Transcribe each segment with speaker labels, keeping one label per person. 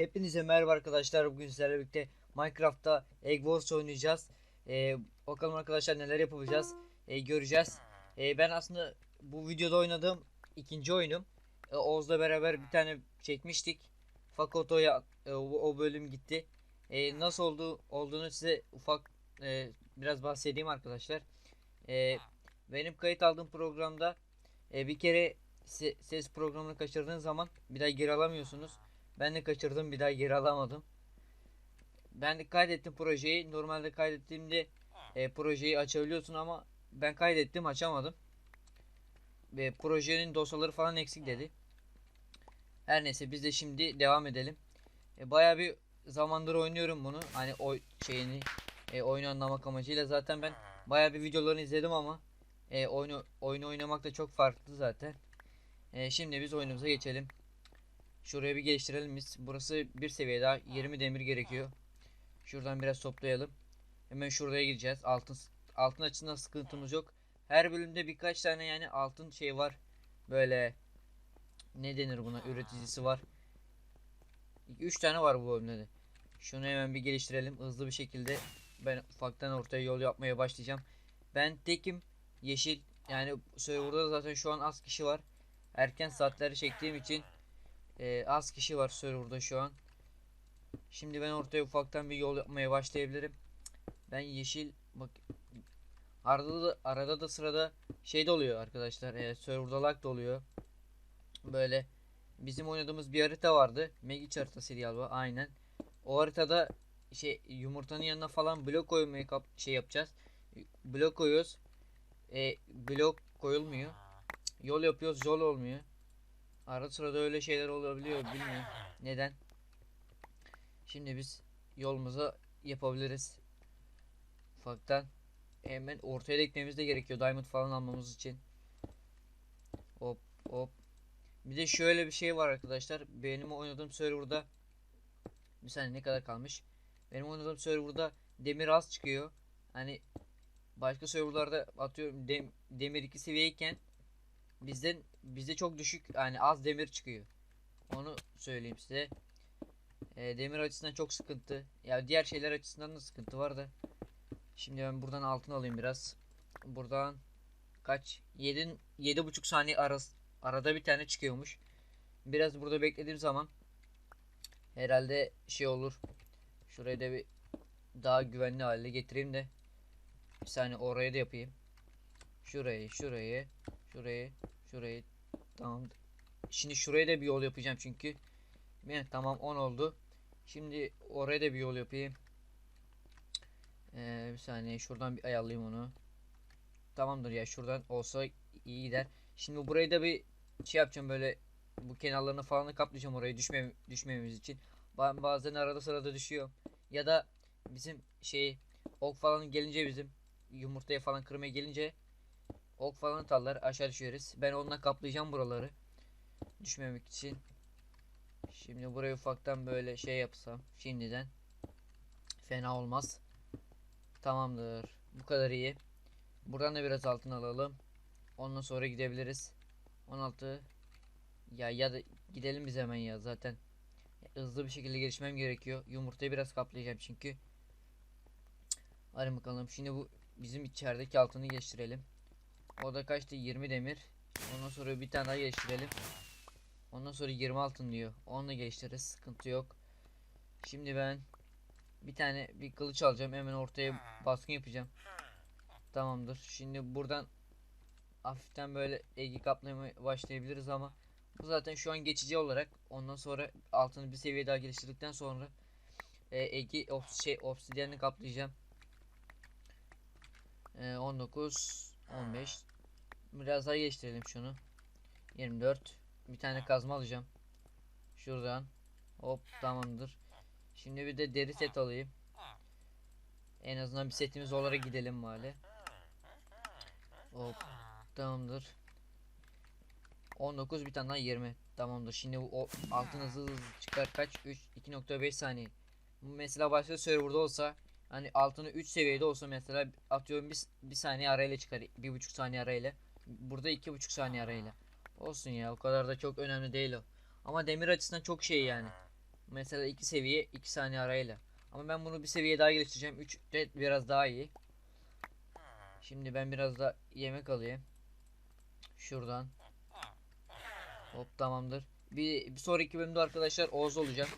Speaker 1: Hepinize merhaba arkadaşlar. Bugün sizlerle birlikte Minecraft'ta Egg Wars oynayacağız. Ee, bakalım arkadaşlar neler yapacağız. Ee, göreceğiz. Ee, ben aslında bu videoda oynadığım ikinci oyunum. Ee, Oğuz'la beraber bir tane çekmiştik. Fakat o, ya- e, o, o bölüm gitti. Ee, nasıl oldu olduğunu size ufak e, biraz bahsedeyim arkadaşlar. Ee, benim kayıt aldığım programda e, bir kere se- ses programını kaçırdığın zaman bir daha geri alamıyorsunuz. Ben de kaçırdım bir daha geri alamadım. Ben de kaydettim projeyi. Normalde kaydettiğimde e, projeyi açabiliyorsun ama ben kaydettim açamadım. Ve projenin dosyaları falan eksik dedi. Her neyse biz de şimdi devam edelim. E, bayağı bir zamandır oynuyorum bunu. Hani o şeyini e, oyunu anlamak amacıyla zaten ben bayağı bir videolarını izledim ama e, oyunu oyunu oynamak da çok farklı zaten. E, şimdi biz oyunumuza geçelim. Şuraya bir geliştirelim biz. Burası bir seviye daha. 20 demir gerekiyor. Şuradan biraz toplayalım. Hemen şuraya gireceğiz. Altın altın açısından sıkıntımız yok. Her bölümde birkaç tane yani altın şey var. Böyle ne denir buna? Üreticisi var. 3 tane var bu bölümde de. Şunu hemen bir geliştirelim hızlı bir şekilde. Ben ufaktan ortaya yol yapmaya başlayacağım. Ben tekim yeşil yani serverda zaten şu an az kişi var. Erken saatleri çektiğim için ee, az kişi var serverda şu an. Şimdi ben ortaya ufaktan bir yol yapmaya başlayabilirim. Ben yeşil bak arada da arada da sırada şey de oluyor arkadaşlar. E, serverda lag da oluyor. Böyle bizim oynadığımız bir harita vardı. Megic haritasıydı galiba aynen. O haritada şey yumurtanın yanına falan blok koymaya kap şey yapacağız. Blok koyuyoruz. E, blok koyulmuyor. Yol yapıyoruz yol olmuyor. Arada sırada öyle şeyler olabiliyor bilmiyorum neden. Şimdi biz yolumuza yapabiliriz. Ufaktan hemen ortaya da de gerekiyor diamond falan almamız için. Hop hop. Bir de şöyle bir şey var arkadaşlar. Benim oynadığım serverda bir saniye ne kadar kalmış? Benim oynadığım serverda demir az çıkıyor. Hani başka serverlarda atıyorum dem, demir 2 seviyeyken bizden bizde çok düşük yani az demir çıkıyor. Onu söyleyeyim size. E, demir açısından çok sıkıntı. Ya diğer şeyler açısından da sıkıntı var da. Şimdi ben buradan altın alayım biraz. Buradan kaç? 7 7,5 saniye arası arada bir tane çıkıyormuş. Biraz burada beklediğim zaman herhalde şey olur. Şurayı da bir daha güvenli hale getireyim de bir saniye oraya da yapayım. Şurayı, şurayı, şurayı, şurayı. Tamam. Şimdi şuraya da bir yol yapacağım çünkü. Tamam 10 oldu. Şimdi oraya da bir yol yapayım. Ee, bir saniye şuradan bir ayarlayayım onu. Tamamdır ya şuradan olsa iyi gider. Şimdi burayı da bir şey yapacağım böyle bu kenarlarını falan kaplayacağım oraya düşme düşmememiz için. Ba- Bazen arada sırada düşüyor. Ya da bizim şey ok falan gelince bizim yumurtaya falan kırmaya gelince ok falan atarlar aşağı düşeriz. Ben onunla kaplayacağım buraları. Düşmemek için. Şimdi burayı ufaktan böyle şey yapsam şimdiden fena olmaz. Tamamdır. Bu kadar iyi. Buradan da biraz altın alalım. Ondan sonra gidebiliriz. 16 ya ya da gidelim biz hemen ya zaten hızlı bir şekilde gelişmem gerekiyor. Yumurtayı biraz kaplayacağım çünkü. Hadi bakalım. Şimdi bu bizim içerideki altını geçirelim. O da kaçtı? 20 demir. Ondan sonra bir tane daha geliştirelim. Ondan sonra 20 altın diyor. Onu da geliştiririz. Sıkıntı yok. Şimdi ben bir tane bir kılıç alacağım. Hemen ortaya baskın yapacağım. Tamamdır. Şimdi buradan hafiften böyle egi kaplamaya başlayabiliriz ama bu zaten şu an geçici olarak ondan sonra altını bir seviye daha geliştirdikten sonra e, egi of, şey obsidyenini kaplayacağım. E, 19 15 biraz daha geliştirelim şunu. 24 bir tane kazma alacağım. Şuradan. Hop tamamdır. Şimdi bir de deri set alayım. En azından bir setimiz olarak gidelim bari. Hop tamamdır. 19 bir tane daha 20. Tamamdır. Şimdi o altın hızlı hızlı çıkar kaç? 3 2.5 saniye. Bu mesela başka serverda olsa hani altını 3 seviyede olsa mesela atıyorum bir, bir saniye arayla çıkar. 1.5 saniye arayla. Burada 2.5 saniye arayla. Olsun ya o kadar da çok önemli değil o. Ama demir açısından çok şey yani. Mesela iki seviye 2 saniye arayla. Ama ben bunu bir seviye daha geliştireceğim. 3 de biraz daha iyi. Şimdi ben biraz da yemek alayım. Şuradan. Hop tamamdır. Bir, bir sonraki bölümde arkadaşlar Oğuz olacak.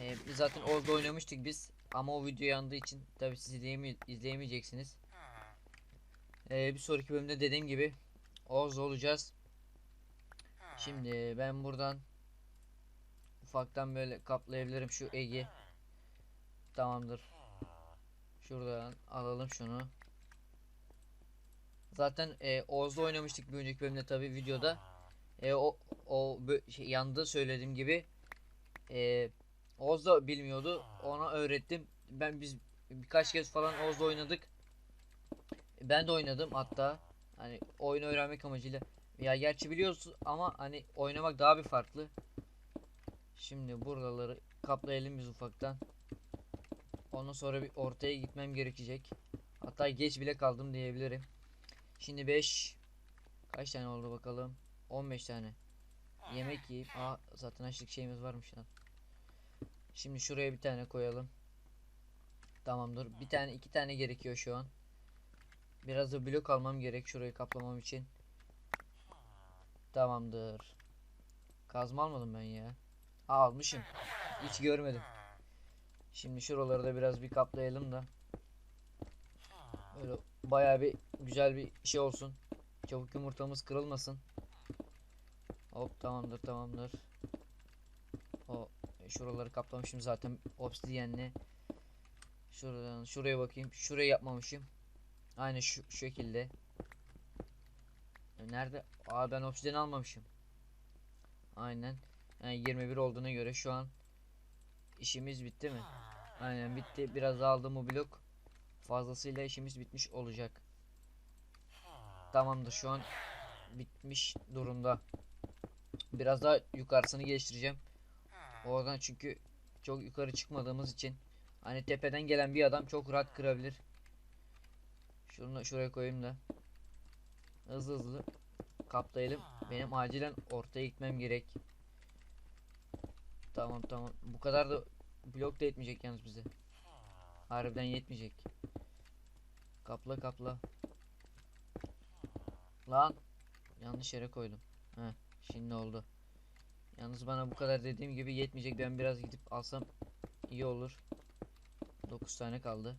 Speaker 1: Ee, zaten Oğuz'da oynamıştık biz. Ama o video yandığı için tabi siz izleyeme izleyemeyeceksiniz. Ee, bir sonraki bölümde dediğim gibi Oğuz olacağız. Şimdi ben buradan ufaktan böyle kaplayabilirim şu Egi. Tamamdır. Şuradan alalım şunu. Zaten e, Oğuz'da oynamıştık bir önceki bölümde tabi videoda. E, o o şey, yandı söylediğim gibi. E, Oğuz da bilmiyordu. Ona öğrettim. Ben biz birkaç kez falan Oğuz'da oynadık. Ben de oynadım hatta. Hani oyunu öğrenmek amacıyla. Ya gerçi biliyorsun ama hani oynamak daha bir farklı. Şimdi buraları kaplayalım biz ufaktan. Ondan sonra bir ortaya gitmem gerekecek. Hatta geç bile kaldım diyebilirim. Şimdi 5 kaç tane oldu bakalım? 15 tane. Yemek yiyip aa zaten açlık şeyimiz varmış lan. Şimdi şuraya bir tane koyalım. Tamamdır. Bir tane iki tane gerekiyor şu an. Biraz da blok almam gerek şurayı kaplamam için. Tamamdır. Kazma almadım ben ya. Aa, almışım. Hiç görmedim. Şimdi şuraları da biraz bir kaplayalım da. Böyle bayağı bir güzel bir şey olsun. Çabuk yumurtamız kırılmasın. Hop tamamdır tamamdır. O şuraları kaplamışım zaten obsidiyenle. Şuradan şuraya bakayım. Şurayı yapmamışım. Aynı şu, şu şekilde. E, Nerede? Aa ben obsidiyen almamışım. Aynen. Yani 21 olduğuna göre şu an işimiz bitti mi? Aynen bitti. Biraz aldım bu blok. Fazlasıyla işimiz bitmiş olacak. Tamamdır şu an bitmiş durumda. Biraz daha yukarısını geliştireceğim. Oradan çünkü çok yukarı çıkmadığımız için hani tepeden gelen bir adam çok rahat kırabilir. Şunu şuraya koyayım da. Hızlı hızlı kaplayalım. Benim acilen ortaya gitmem gerek. Tamam tamam. Bu kadar da blok da yetmeyecek yalnız bize. Harbiden yetmeyecek. Kapla kapla. Lan. Yanlış yere koydum. Heh, şimdi oldu. Yalnız bana bu kadar dediğim gibi yetmeyecek. Ben biraz gidip alsam iyi olur. 9 tane kaldı.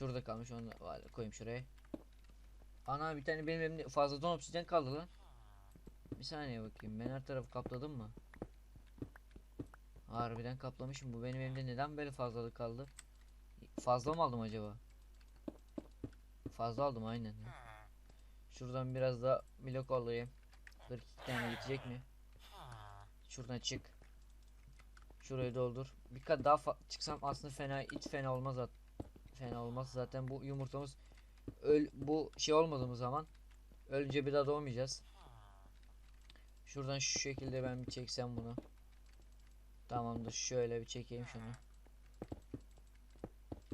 Speaker 1: Şurada kalmış onu da koyayım şuraya. Ana bir tane benim elimde fazladan obsidyen kaldı lan. Bir saniye bakayım. Ben her tarafı kapladım mı? Harbiden kaplamışım. Bu benim elimde neden böyle fazlalık kaldı? Fazla mı aldım acaba? Fazla aldım aynen. Şuradan biraz daha blok alayım. 42 tane yetecek mi? Şuradan çık. Şurayı doldur. Bir kat daha çıksam aslında fena hiç fena olmaz at. Fena olmaz zaten bu yumurtamız öl bu şey olmadığımız zaman ölünce bir daha doğmayacağız. Şuradan şu şekilde ben bir çeksem bunu. Tamamdır. Şöyle bir çekeyim şunu.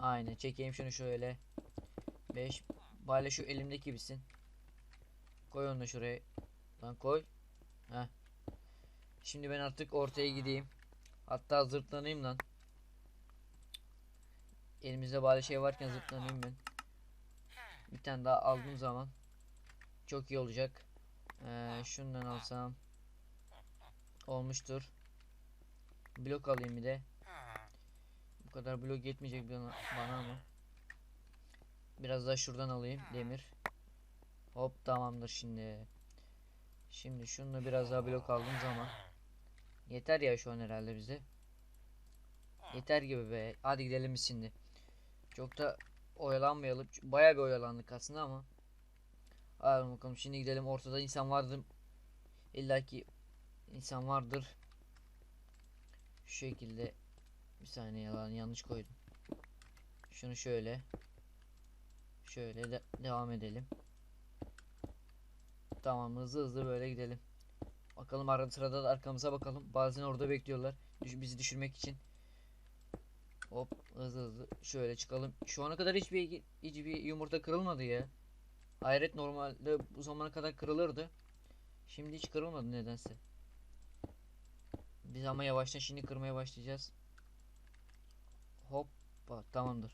Speaker 1: Aynen çekeyim şunu şöyle. 5 Bale şu elimdeki bitsin. Koy onu şuraya. Lan koy. Heh. Şimdi ben artık ortaya gideyim. Hatta zırtlanayım lan. Elimizde bari şey varken zırtlanayım ben. Bir tane daha aldığım zaman çok iyi olacak. Ee, şundan alsam olmuştur. Blok alayım bir de. Bu kadar blok yetmeyecek bana, ama. Biraz daha şuradan alayım demir. Hop tamamdır şimdi. Şimdi şunu biraz daha blok aldığım zaman yeter ya şu an herhalde bize. Yeter gibi be. Hadi gidelim şimdi. Çok da oyalanmayalım. Bayağı bir oyalandık aslında ama. Hadi bakalım şimdi gidelim. Ortada insan vardır. İlla ki insan vardır. Şu şekilde bir saniye yalan yanlış koydum. Şunu şöyle şöyle de devam edelim. Tamam hızlı hızlı böyle gidelim. Bakalım arada sırada da arkamıza bakalım. Bazen orada bekliyorlar. Düş- bizi düşürmek için. Hop hızlı hızlı şöyle çıkalım. Şu ana kadar hiçbir hiçbir yumurta kırılmadı ya. Hayret normalde bu zamana kadar kırılırdı. Şimdi hiç kırılmadı nedense. Biz ama yavaştan şimdi kırmaya başlayacağız. Hoppa tamamdır.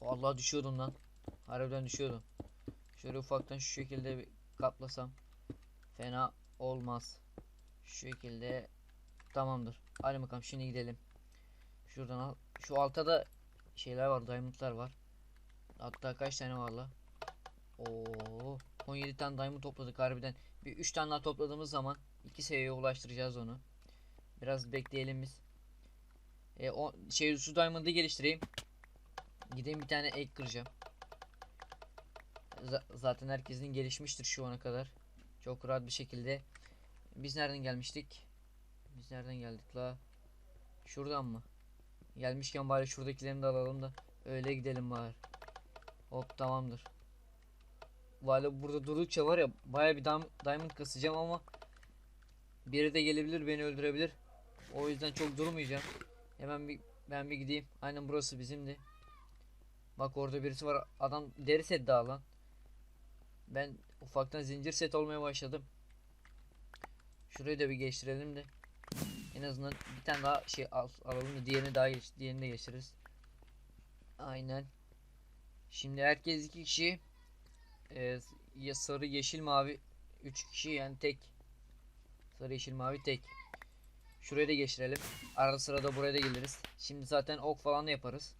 Speaker 1: Allah düşüyordum lan. Harbiden düşüyordum. Şöyle ufaktan şu şekilde bir kaplasam fena olmaz. Şu şekilde tamamdır. Hadi bakalım şimdi gidelim. Şuradan al. Şu altta da şeyler var, diamondlar var. Hatta kaç tane var la? Oo, 17 tane diamond topladık harbiden. Bir 3 tane daha topladığımız zaman iki seviyeye ulaştıracağız onu. Biraz bekleyelim biz. E, o şey şu diamond'ı geliştireyim. Gideyim bir tane ek kıracağım. Z- zaten herkesin gelişmiştir şu ana kadar. Çok rahat bir şekilde. Biz nereden gelmiştik? Biz nereden geldik la? Şuradan mı? Gelmişken bari şuradakilerini de alalım da öyle gidelim bari. Hop tamamdır. Valla burada durdukça var ya baya bir diamond kasacağım ama biri de gelebilir beni öldürebilir. O yüzden çok durmayacağım. Hemen bir ben bir gideyim. Aynen burası bizimdi. Bak orada birisi var. Adam deri set daha lan. Ben ufaktan zincir set olmaya başladım. Şurayı da bir geçtirelim de. En azından bir tane daha şey al, alalım da diğerini daha geç, diğerini de geçiririz. Aynen. Şimdi herkes iki kişi. Ee, ya sarı, yeşil, mavi. Üç kişi yani tek. Sarı, yeşil, mavi tek. Şuraya da geçirelim. Arada sırada buraya da geliriz. Şimdi zaten ok falan da yaparız.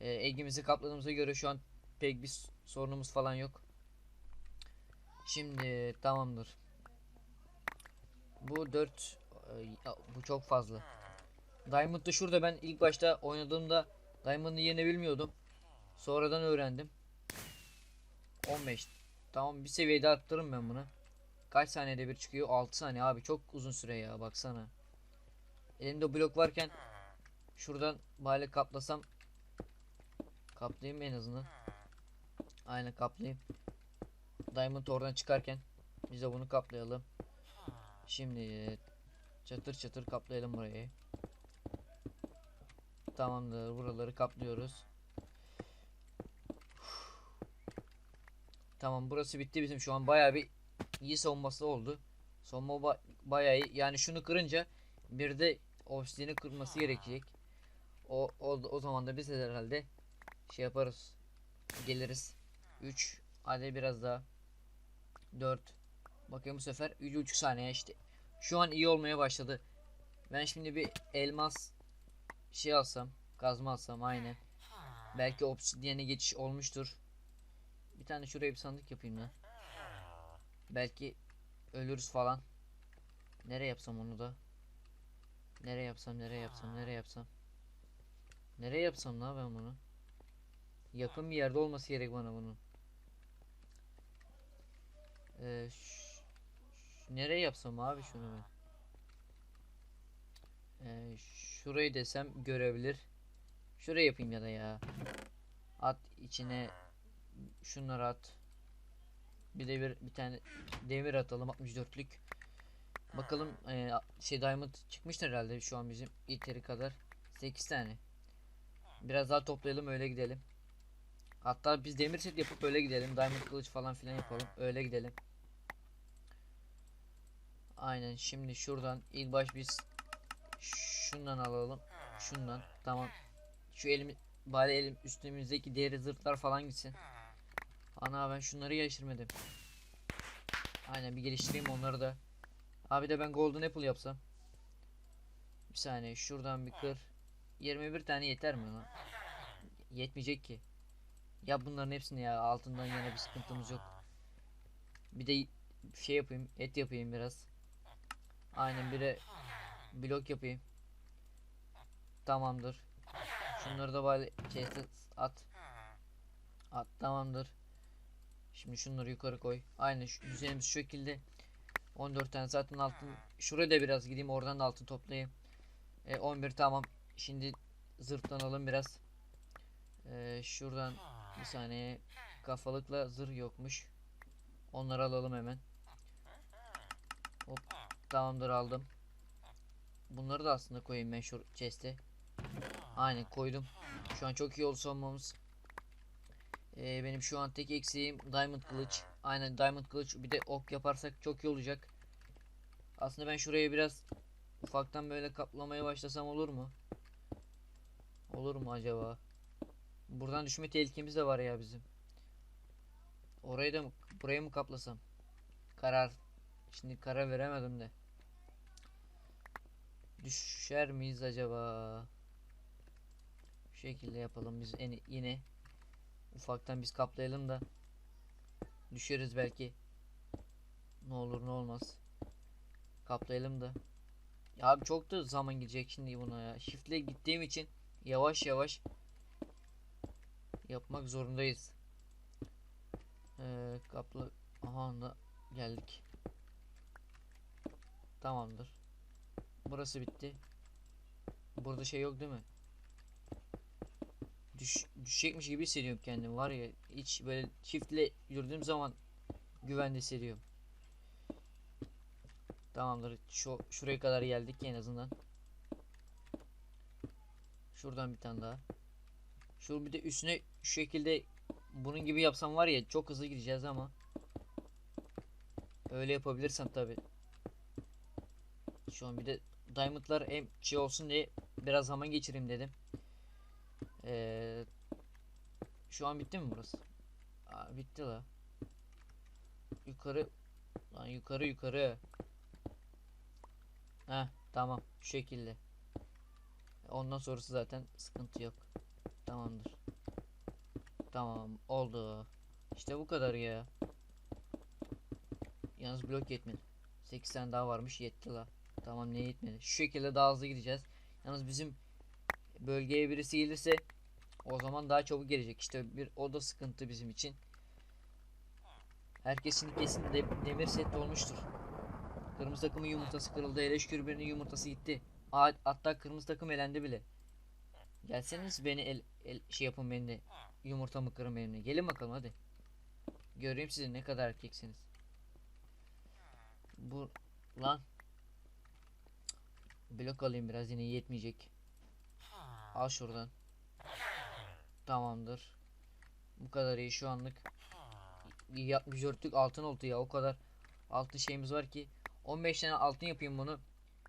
Speaker 1: Ee, egimizi kapladığımıza göre şu an pek bir sorunumuz falan yok. Şimdi tamamdır. Bu 4 bu çok fazla. Diamond'da şurada ben ilk başta oynadığımda Diamond'ın yerini bilmiyordum. Sonradan öğrendim. 15. Tamam bir seviyede arttırırım ben bunu. Kaç saniyede bir çıkıyor? 6 saniye abi çok uzun süre ya baksana. Elimde blok varken şuradan bari kaplasam kaplayayım en azından. Aynen kaplayayım. Diamond oradan çıkarken biz de bunu kaplayalım. Şimdi çatır çatır kaplayalım burayı. Tamamdır. Buraları kaplıyoruz. Tamam burası bitti bizim şu an bayağı bir iyi savunması oldu. Savunma ba- bayağı iyi. Yani şunu kırınca bir de obsidiyeni kırması gerekecek. O, o, o zaman da biz de herhalde şey yaparız. Geliriz. 3 hadi biraz daha 4 Bakayım bu sefer 3,5 saniye işte. Şu an iyi olmaya başladı. Ben şimdi bir elmas şey alsam, kazma alsam aynen. Belki obsidiyene geçiş olmuştur. Bir tane şuraya bir sandık yapayım lan. Belki ölürüz falan. Nereye yapsam onu da? Nereye yapsam, nereye yapsam, nereye yapsam? Nereye yapsam la ben bunu? Yakın bir yerde olması gerek bana bunun. Ee, nereye yapsam abi şunu ben? Ee, şurayı desem görebilir. Şuraya yapayım ya da ya. At içine şunları at. Bir de bir, bir tane demir atalım 64'lük. Bakalım e, şey diamond çıkmıştır herhalde şu an bizim yeteri kadar. 8 tane. Biraz daha toplayalım öyle gidelim. Hatta biz demir set yapıp öyle gidelim. Diamond kılıç falan filan yapalım. Öyle gidelim. Aynen şimdi şuradan ilk baş biz şundan alalım. Şundan tamam. Şu elim bari elim üstümüzdeki diğer zırhlar falan gitsin. Ana ben şunları geliştirmedim. Aynen bir geliştireyim onları da. Abi de ben golden apple yapsam. Bir saniye şuradan bir kır. 21 tane yeter mi lan? Yetmeyecek ki. Ya bunların hepsini ya altından yana bir sıkıntımız yok. Bir de şey yapayım et yapayım biraz. Aynen bir de blok yapayım. Tamamdır. Şunları da bari chest'e at. At tamamdır. Şimdi şunları yukarı koy. Aynen şu düzenimiz şu şekilde. 14 tane zaten altın. Şuraya da biraz gideyim oradan da altın toplayayım. E, 11 tamam. Şimdi zırhlanalım biraz. E, şuradan bir saniye kafalıkla zırh yokmuş. Onları alalım hemen. Hop tamamdır aldım. Bunları da aslında koyayım ben şu chest'e. Aynen koydum. Şu an çok iyi oldu savunmamız. Ee, benim şu an tek eksiğim diamond kılıç. Aynen diamond kılıç bir de ok yaparsak çok iyi olacak. Aslında ben şurayı biraz ufaktan böyle kaplamaya başlasam olur mu? Olur mu acaba? Buradan düşme tehlikemiz de var ya bizim. Orayı da mı, burayı mı kaplasam? Karar. Şimdi karar veremedim de. Düşer miyiz acaba? Bu şekilde yapalım biz en, yine. Ufaktan biz kaplayalım da. Düşeriz belki. Ne olur ne olmaz. Kaplayalım da. Ya abi çok da zaman gidecek şimdi buna ya. Shift'le gittiğim için yavaş yavaş yapmak zorundayız. Ee, kapla aha geldik. Tamamdır. Burası bitti. Burada şey yok değil mi? Düş, düşecekmiş gibi hissediyorum kendimi var ya hiç böyle çiftle yürüdüğüm zaman güvende hissediyorum. Tamamdır. Şu şuraya kadar geldik en azından. Şuradan bir tane daha. Şu bir de üstüne şu şekilde bunun gibi yapsam var ya çok hızlı gideceğiz ama öyle yapabilirsem tabi. Şu an bir de diamondlar hem şey olsun diye biraz zaman geçireyim dedim. Ee, şu an bitti mi burası? Aa, bitti la. Yukarı lan yukarı yukarı. Heh tamam şu şekilde. Ondan sonrası zaten sıkıntı yok. Tamamdır. Tamam oldu. İşte bu kadar ya. Yalnız blok yetmedi. 8 tane daha varmış yetti la. Tamam ne yetmedi. Şu şekilde daha hızlı gideceğiz. Yalnız bizim bölgeye birisi gelirse o zaman daha çabuk gelecek. İşte bir o da sıkıntı bizim için. Herkesin kesin de, demir set olmuştur. Kırmızı takımın yumurtası kırıldı. Eleş kürbürünün yumurtası gitti. Hatta kırmızı takım elendi bile. Gelseniz beni el, el şey yapın beni de. Yumurtamı kırın benimle. Gelin bakalım hadi. Göreyim sizi ne kadar erkeksiniz. Bu lan. Blok alayım biraz yine yetmeyecek. Al şuradan. Tamamdır. Bu kadar iyi şu anlık. 64'lük altın oldu ya o kadar altın şeyimiz var ki 15 tane altın yapayım bunu.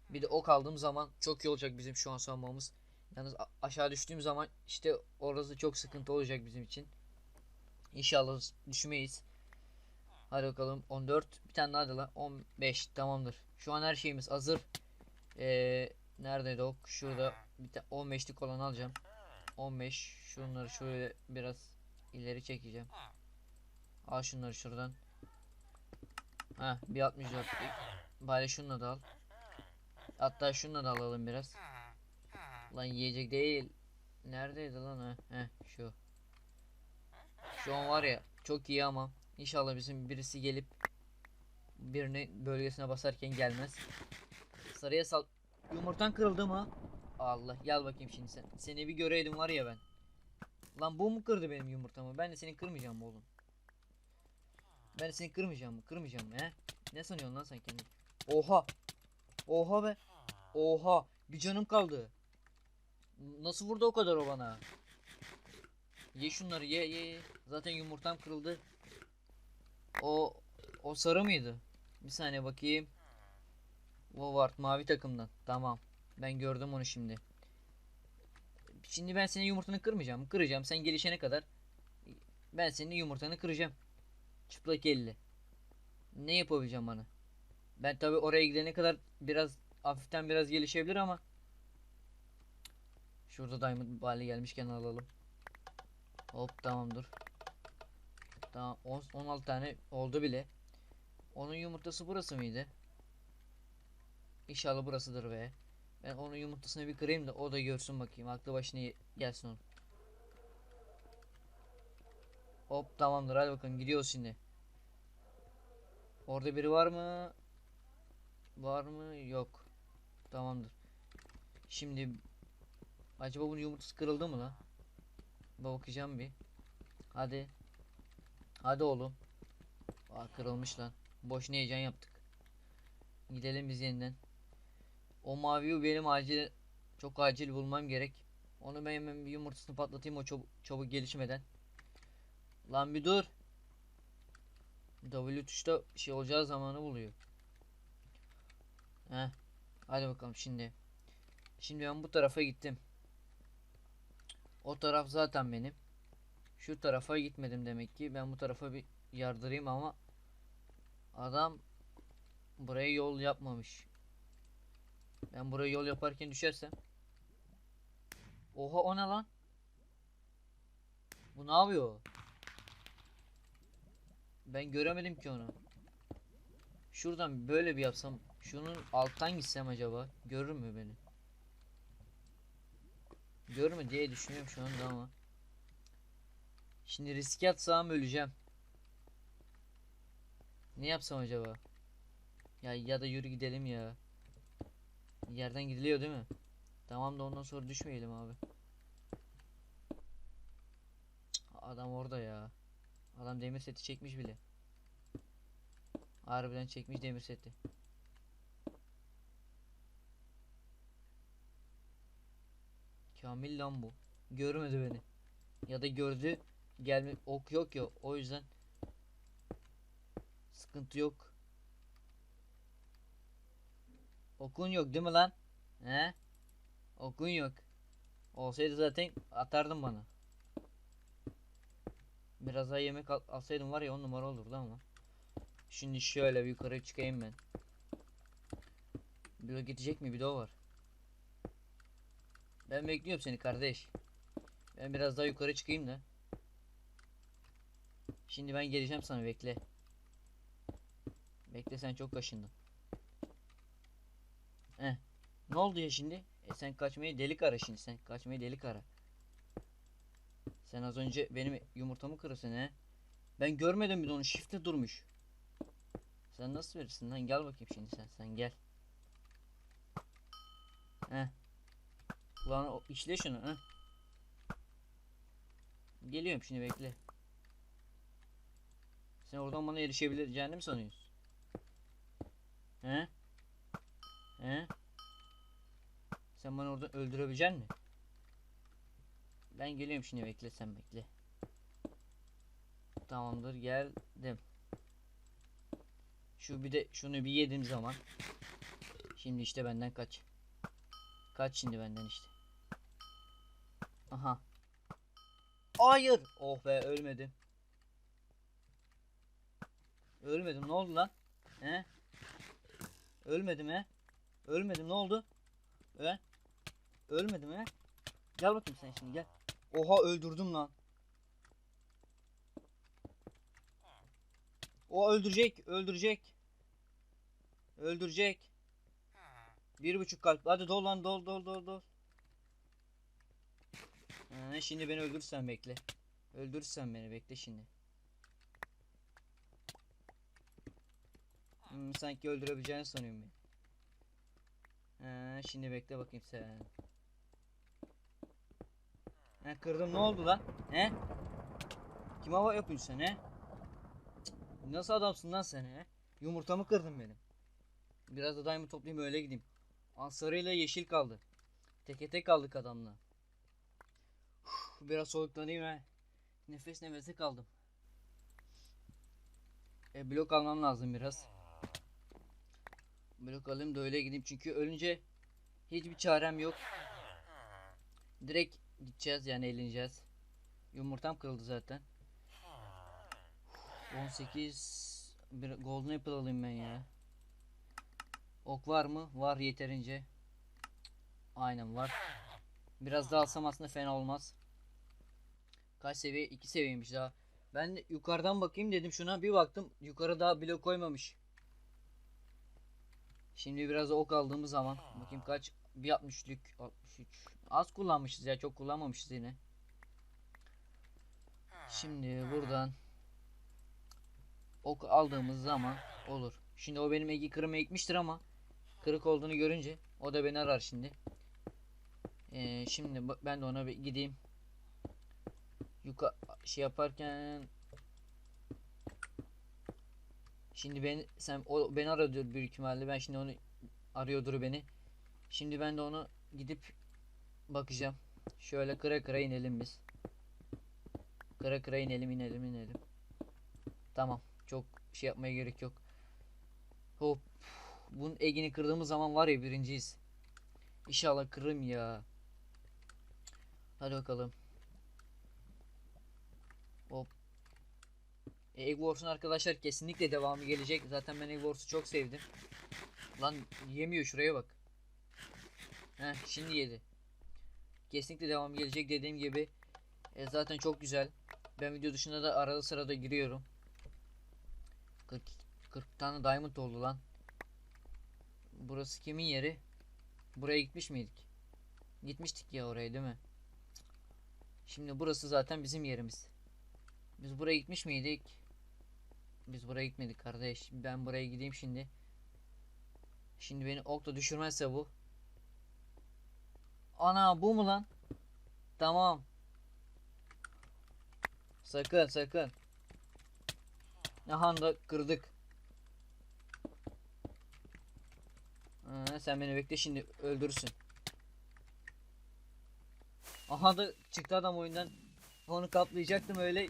Speaker 1: Bir de ok aldığım zaman çok iyi olacak bizim şu an savunmamız. Yalnız aşağı düştüğüm zaman işte orası çok sıkıntı olacak bizim için. İnşallah düşmeyiz. Hadi bakalım 14 bir tane daha da la 15 tamamdır. Şu an her şeyimiz hazır. Ee, neredeydi ok? Şurada bir tane 15'lik olan alacağım. 15 şunları şöyle biraz ileri çekeceğim. Al şunları şuradan. Ha bir 64 Bari şununla da al. Hatta şununla da alalım biraz. Lan yiyecek değil. Neredeydi lan ha? Heh şu. Şu an var ya çok iyi ama inşallah bizim birisi gelip birini bölgesine basarken gelmez. Sarıya sal. Yumurtan kırıldı mı? Allah gel bakayım şimdi sen. Seni bir göreydim var ya ben. Lan bu mu kırdı benim yumurtamı? Ben de seni kırmayacağım mı oğlum? Ben de seni kırmayacağım mı? Kırmayacağım mı he? Ne sanıyorsun lan sen kendini? Oha! Oha be! Oha! Bir canım kaldı. Nasıl vurdu o kadar o bana? Ye şunları ye ye ye. Zaten yumurtam kırıldı. O o sarı mıydı? Bir saniye bakayım. Wovart mavi takımdan. Tamam. Ben gördüm onu şimdi. Şimdi ben senin yumurtanı kırmayacağım. Kıracağım. Sen gelişene kadar ben senin yumurtanı kıracağım. Çıplak elle. Ne yapabileceğim bana? Ben tabi oraya gidene kadar biraz hafiften biraz gelişebilir ama Şurada diamond bali gelmişken alalım. Hop tamamdır. Tamam 10 16 tane oldu bile. Onun yumurtası burası mıydı? İnşallah burasıdır be. Ben onun yumurtasını bir kırayım da o da görsün bakayım. Aklı başına gelsin onun. Hop tamamdır hadi bakalım gidiyoruz şimdi. Orada biri var mı? Var mı? Yok. Tamamdır. Şimdi acaba bunun yumurtası kırıldı mı la? Bakacağım bir. Hadi. Hadi oğlum. Aa kırılmış lan. Boşuna heyecan yaptık. Gidelim biz yeniden. O maviyi benim acil çok acil bulmam gerek. Onu ben hemen bir yumurtasını patlatayım o çabuk, çabuk gelişmeden. Lan bir dur. W tuşta şey olacağı zamanı buluyor. Heh. Hadi bakalım şimdi. Şimdi ben bu tarafa gittim. O taraf zaten benim. Şu tarafa gitmedim demek ki. Ben bu tarafa bir yardırayım ama adam buraya yol yapmamış. Ben buraya yol yaparken düşersem. Oha o ne lan? Bu ne yapıyor? Ben göremedim ki onu. Şuradan böyle bir yapsam, şunun alttan gitsem acaba görür mü beni? Görür mü diye düşünüyorum şu anda ama. Şimdi riske atsam öleceğim. Ne yapsam acaba? Ya ya da yürü gidelim ya. Yerden gidiliyor değil mi? Tamam da ondan sonra düşmeyelim abi. Adam orada ya. Adam demir seti çekmiş bile. Harbiden çekmiş demir seti. Kamil lan bu. Görmedi beni. Ya da gördü. Gelme ok yok ya. O yüzden sıkıntı yok. Okun yok değil mi lan? He? Okun yok. Olsaydı zaten atardın bana. Biraz daha yemek al alsaydım var ya on numara olurdu ama. Şimdi şöyle bir yukarı çıkayım ben. Bir gidecek mi bir de o var. Ben bekliyorum seni kardeş. Ben biraz daha yukarı çıkayım da. Şimdi ben geleceğim sana bekle. Bekle sen çok kaşındın. Heh. Ne oldu ya şimdi? E sen kaçmayı delik ara şimdi sen. Kaçmayı delik ara. Sen az önce benim yumurtamı kırırsın he. Ben görmedim bir de onu shift'te durmuş. Sen nasıl verirsin lan? Gel bakayım şimdi sen. Sen gel. Heh. Ulan işle şunu ha. Geliyorum şimdi bekle. Sen oradan bana erişebileceğini mi sanıyorsun? He? He? Sen bana orada öldürebilecek misin? Ben geliyorum şimdi bekle sen bekle. Tamamdır geldim. Şu bir de şunu bir yedim zaman. Şimdi işte benden kaç. Kaç şimdi benden işte. Aha. Hayır. Oh be ölmedim. Ölmedim ne oldu lan? He? Ölmedim he? Ölmedim ne oldu? He? Ölmedim he? Gel bakayım sen şimdi gel. Oha öldürdüm lan. O öldürecek, öldürecek. Öldürecek. Bir buçuk kalp. Hadi dol lan dol dol dol dol. Ha, şimdi beni öldürürsen bekle. Öldürürsen beni bekle şimdi. Hmm, sanki öldürebileceğini sanıyorum ben. Ha, şimdi bekle bakayım sen. Ha, kırdım ne oldu lan? He? Kim hava yapıyorsun sen he? Nasıl adamsın lan sen he? Yumurtamı kırdın benim. Biraz da diamond toplayayım öyle gideyim. Aa, sarıyla yeşil kaldı. Teke tek kaldık adamla. Uf, biraz soluklanayım he. Nefes nefese kaldım. E, blok almam lazım biraz. Blok alayım da öyle gideyim çünkü ölünce hiçbir çarem yok. Direkt gideceğiz yani eğleneceğiz. Yumurtam kırıldı zaten. 18 bir golden apple alayım ben ya. Ok var mı? Var yeterince. Aynen var. Biraz daha alsam aslında fena olmaz. Kaç seviye? 2 seviyeymiş daha. Ben yukarıdan bakayım dedim şuna bir baktım yukarı daha blok koymamış. Şimdi biraz ok aldığımız zaman bakayım kaç bir 63'lük 63 az kullanmışız ya çok kullanmamışız yine. Şimdi buradan ok aldığımız zaman olur. Şimdi o benim egi kırımı ekmiştir ama kırık olduğunu görünce o da beni arar şimdi. Ee, şimdi ben de ona bir gideyim. Yuka şey yaparken Şimdi ben sen o beni aradı büyük ihtimalle. Ben şimdi onu arıyordur beni. Şimdi ben de onu gidip bakacağım. Şöyle kıra kıra inelim biz. Kıra kıra inelim inelim inelim. Tamam. Çok şey yapmaya gerek yok. Hop. Bunun egini kırdığımız zaman var ya birinciyiz. İnşallah kırırım ya. Hadi bakalım. Hop. E, Egg Wars'un arkadaşlar kesinlikle devamı gelecek. Zaten ben Egg Wars'u çok sevdim. Lan yemiyor şuraya bak. Heh şimdi yedi. Kesinlikle devamı gelecek dediğim gibi. E, zaten çok güzel. Ben video dışında da arada sırada giriyorum. 40, 40 tane diamond oldu lan. Burası kimin yeri? Buraya gitmiş miydik? Gitmiştik ya oraya değil mi? Şimdi burası zaten bizim yerimiz. Biz buraya gitmiş miydik? Biz buraya gitmedik kardeş. Ben buraya gideyim şimdi. Şimdi beni okla düşürmezse bu. Ana bu mu lan? Tamam. Sakın sakın. Aha da kırdık. Ha, sen beni bekle şimdi öldürürsün. Aha da çıktı adam oyundan. Onu kaplayacaktım öyle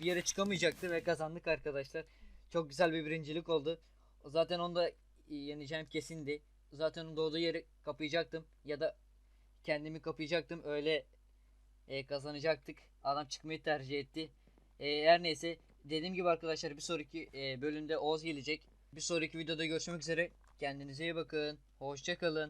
Speaker 1: bir yere çıkamayacaktı ve kazandık arkadaşlar. Çok güzel bir birincilik oldu. Zaten onu da yeneceğim kesindi. Zaten onun doğduğu yeri kapayacaktım ya da kendimi kapayacaktım öyle e, kazanacaktık. Adam çıkmayı tercih etti. E, her neyse dediğim gibi arkadaşlar bir sonraki e, bölümde Oğuz gelecek. Bir sonraki videoda görüşmek üzere. Kendinize iyi bakın. Hoşçakalın.